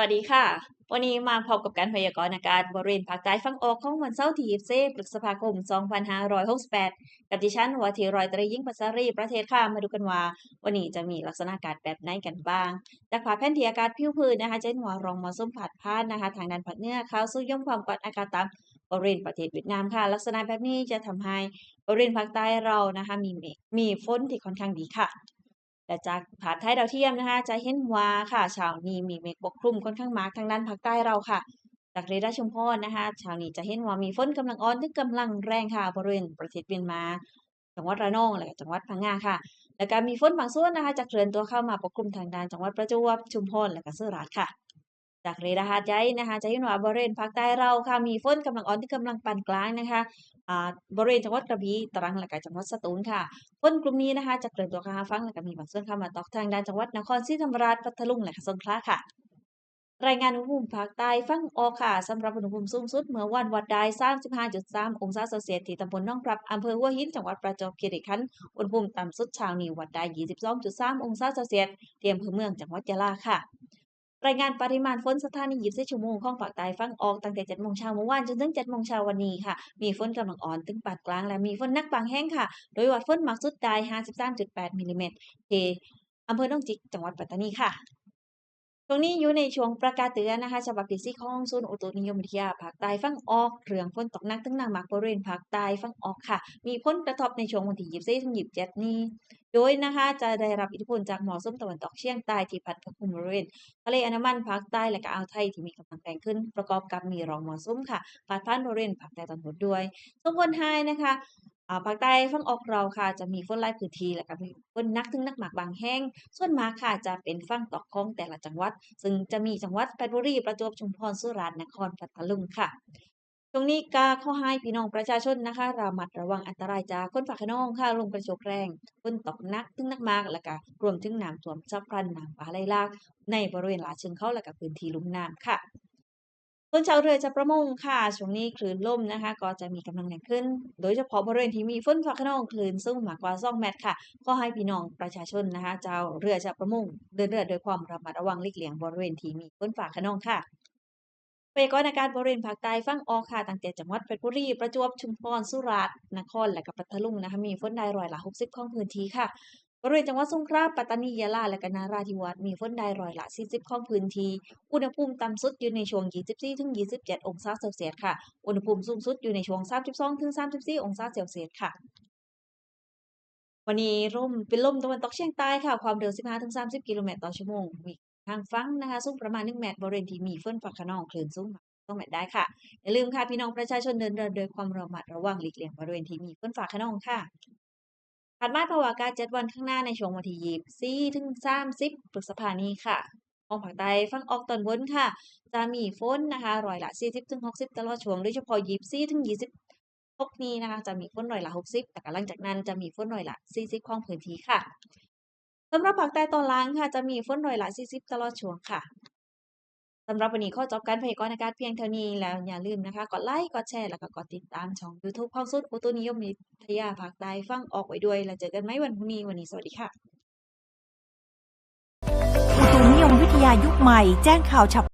วัสดีค่ะ วันนี้มาพบกับการพยากรณ์อากาศบริเวณภาคใต้ฝั่งออกของวันเสาร์ที่24พฤษภาคม 2568 กับดิฉันวัทีรอยตรียิ่งปัสสรีประเทศค่ะ มาดูกันว่า วันนี้จะมีลักษณะอากาศแบบไหนกันบ้าง จากภาพแผนที่อากาศผิวพื้นนะคะจะเห็นว่ารองมรสุมผาดพาดนะคะ ทางด้านภาคเหนือเข้าสู่ย่อมความกดอากาศต่ำบริเวณประเทศเวียดนามค่ะ ลักษณะแบบนี้จะทำให้บริเวณภาคใต้เรานะคะ มีมีฝนที่ค่อนข้างดีค่ะ และจากผาไทยดาวเทียมนะคะ จะเห็นว่าค่ะเช้านี้มีเมฆปกคลุมค่อนข้างมากทางด้านภาคใต้เราค่ะ จากเรดาร์ชุมพรนะคะเช้านี้จะเห็นว่ามีฝนกำลังอ่อนถึงกำลังแรงค่ะบริเวณประเทศเมียนมาจังหวัดระนองและจังหวัดพังงาค่ะ และการมีฝนบางส่วนนะคะจะเคลื่อนตัวเข้ามาปกคลุมทางด้านจังหวัดประจวบชุมพรและก็สุราษฎร์ค่ะ จากเรดาร์ใหญ่นะคะใจหนวาบริเวณภาคใต้เราค่ะมีฝนกำลังอ่อนถึงกำลังปานกลางนะคะอ่าบริเวณจังหวัดกระบี่ตรังและก็จังหวัดสตูลค่ะฝนกลุ่มนี้นะคะจะเคลื่อนตัวเข้าหาฝั่งและก็มีบางส่วนเข้ามาตกทางด้านจังหวัดนครศรีธรรมราชพัทลุงและสงขลาค่ะ รายงานอุณหภูมิภาคใต้ฝั่งออกค่ะสำหรับอุณหภูมิสูงสุดเมื่อวันวัดได้35.3 องศาเซลเซียสที่ตำบลหนองปรับอำเภอหัวหินจังหวัดประจวบคีรีขันธ์อุณหภูมิต่ำสุดเช้านี้วัดได้22.3 องศาเซลเซียสที่อำเภอเมืองจังหวัดยะลาค่ะ รายงานปริมาณฝนสถานี24ชั่วโมงของภาคใต้ฝั่งออกตั้งแต่7โมงเช้าเมื่อวานจนถึง7โมงเช้าวันนี้ค่ะ มีฝนกำลังอ่อนถึงปานกลางและมีฝนนักบางแห่งค่ะ โดยวัดฝนมากสุดได้53.8มิลลิเมตรที่อำเภอหนองจิกจังหวัดปัตตานีค่ะตรงนี้อยู่ในช่วงประกาศเตือนนะคะฉบับที่สี่ของศูนย์อุตุนิยมวิทยาภาคใต้ฝั่งออกเรื่องฝนตกหนักถึงหนักมากบริเวณภาคใต้ฝั่งออกค่ะ มีผลกระทบในช่วงวันที่24ถึง27นี้ โดยนะคะจะได้รับอิทธิพลจากหมรสุมตะวันตกเฉียงใต้ที่พัดปกคลุมบริเวณทะเลอันดามันภาคใต้และก็อ่าวไทยที่มีกำลังแรงขึ้นประกอบกับมีรองมรสุมค่ะพาดผ่านบริเวณภาคใต้ตอนบนด้วยส่งผลให้นะคะอ่าภาคใต้ฝั่งออกเราค่ะจะมีฝนหลายพื้นที่และก็มีฝนนักถึงนักหมากบางแห่งส่วนมากค่ะจะเป็นฝั่งตกของแต่ละจังหวัด ซึ่งจะมีจังหวัดเพชรบุรีประจวบชุมพรสุราษฎร์นครพัทลุงค่ะ ตรงนี้ก็ขอให้พี่น้องประชาชนนะคะระมัดระวังอันตรายจากคนฝากขนองค่ะลมกระโชกแรงฝนตกหนักถึงหนักมากแล้วก็รวมถึงน้ำท่วมฉับพลันน้ำป่าไหลหลาก ในบริเวณหลาเชิงเขาและก็พื้นที่ลุ่มน้ำค่ะส่วนชาวเรือจะประมงค่ะช่วงนี้คลื่นลมนะคะ ก็จะมีกำลังแรงขึ้น โดยเฉพาะบริเวณที่มีฝนฟ้าขนองคลื่นสูงมากกว่า2เมตรค่ะขอให้พี่น้องประชาชนนะคะชาวเรือจะประมงเดินเรือโดยความระมัดระวังหลีกเลี่ยงบริเวณที่มีฝนฟ้าขนองค่ะ พยากรณ์อากาศบริเวณภาคใต้ฝั่งออกค่ะตั้งแต่จังหวัดเพชรบุรีประจวบชุมพรสุราษฎร์นครและก็พัทลุงนะคะมีฝนได้ร้อยละ 60 ของพื้นที่ค่ะบริเวณจังหวัดสงขลาปัตตานียะลาและก็นาราธิวาสมีฝนได้ร้อยละ 40 ของพื้นที่อุณหภูมิต่ำสุดอยู่ในช่วง 24ถึง27 องศาเซลเซียสค่ะ อุณหภูมิสูงสุดอยู่ในช่วง 32ถึง34 องศาเซลเซียสค่ะวันนี้ลมเป็นลมตะวันตกเฉียงใต้ค่ะ ความเร็ว 15ถึง30 กิโลเมตรต่อชั่วโมง ทางฟังนะคะสูงประมาณ1เมตรบริเวณที่มีฝนฟ้าคะนองคลื่นสูงต้องเมตได้ค่ะอย่าลืมค่ะพี่น้องประชาชนเดินเรือโดยความระมัดระวังหลีกเลี่ยงบริเวณที่มีฝนฟ้าคะนองค่ะถัดมาภาวะอากาศ7วันข้างหน้าในช่วงวันที่24ถึง30พฤษภานี้ค่ะของภาคใต้ฝั่งออกตอนบนค่ะ จะมีฝนนะคะร้อยละ 40ถึง60 ตลอดช่วงโดยเฉพาะ24ถึง26 นี้นะคะ จะมีฝนร้อยละ 60 แต่หลังจากนั้นจะมีฝนร้อยละ 40 ของพื้นที่ค่ะ สำหรับภาคใต้ตอนล่างค่ะจะมีฝนหน่อยละ40ตลอดช่วงค่ะสำหรับวันนี้ข้อจบการพยากรณ์อากาศเพียงเท่านี้แล้วอย่าลืมนะคะ กดไลค์กดแชร์แล้วก็กดติดตามช่อง YouTube ของสุดอุตุนิยมวิทยาภาคใต้ฟังออกไว้ด้วย แล้วเจอกันไหมวันพรุ่งนี้วันนี้สวัสดีค่ะอุตุนิยมวิทยายุคใหม่แจ้งข่าวฉับ